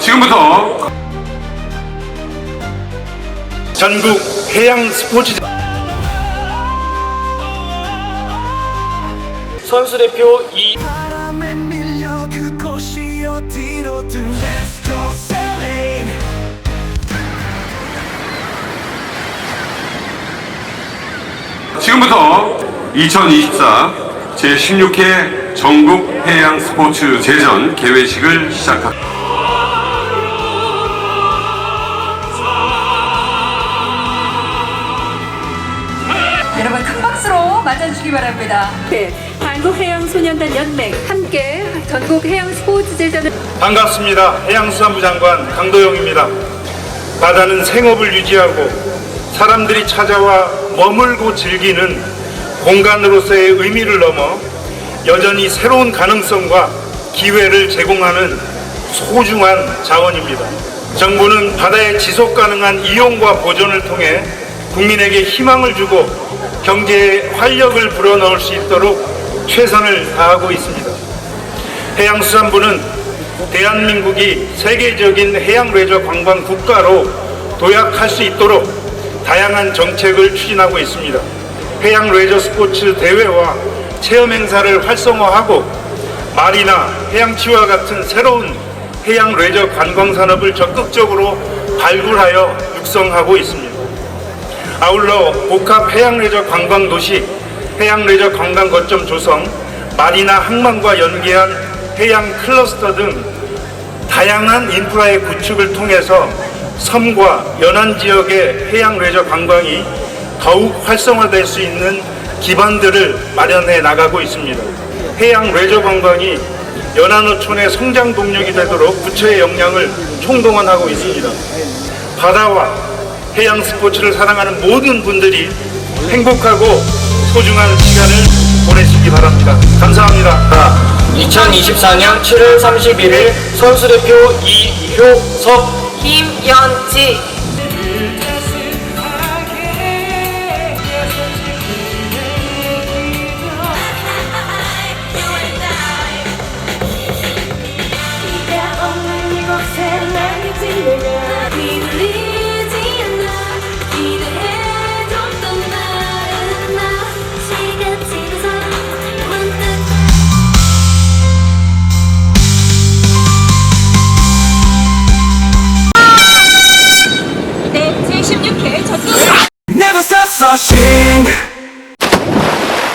지금부터 전국 해양 스포츠 선수 대표 이 바람에 밀려 그곳이 어디로든 Let's go sailing 지금부터 2024 제16회 전국 해양 스포츠 제전 개회식을 시작합니다. 맞아주시기 바랍니다. 네, 한국해양소년단 연맹 함께 전국 해양 스포츠 제전을 반갑습니다. 해양수산부 장관 강도영입니다. 바다는 생업을 유지하고 사람들이 찾아와 머물고 즐기는 공간으로서의 의미를 넘어 여전히 새로운 가능성과 기회를 제공하는 소중한 자원입니다. 정부는 바다의 지속 가능한 이용과 보존을 통해 국민에게 희망을 주고 경제에 활력을 불어넣을 수 있도록 최선을 다하고 있습니다. 해양수산부는 대한민국이 세계적인 해양 레저 관광 국가로 도약할 수 있도록 다양한 정책을 추진하고 있습니다. 해양 레저 스포츠 대회와 체험 행사를 활성화하고 말이나 해양치와 같은 새로운 해양 레저 관광 산업을 적극적으로 발굴하여 육성하고 있습니다. 아울러 복합 해양 레저 관광 도시, 해양 레저 관광 거점 조성, 말이나 항만과 연계한 해양 클러스터 등 다양한 인프라의 구축을 통해서 섬과 연안 지역의 해양 레저 관광이 더욱 활성화될 수 있는 기반들을 마련해 나가고 있습니다. 해양 레저 관광이 연안어촌의 성장 동력이 되도록 부처의 역량을 총동원하고 있습니다. 바다와 해양 스포츠를 사랑하는 모든 분들이 행복하고 소중한 시간을 보내시기 바랍니다. 감사합니다. 2024년 7월 31일 선수 대표 이효석 김연지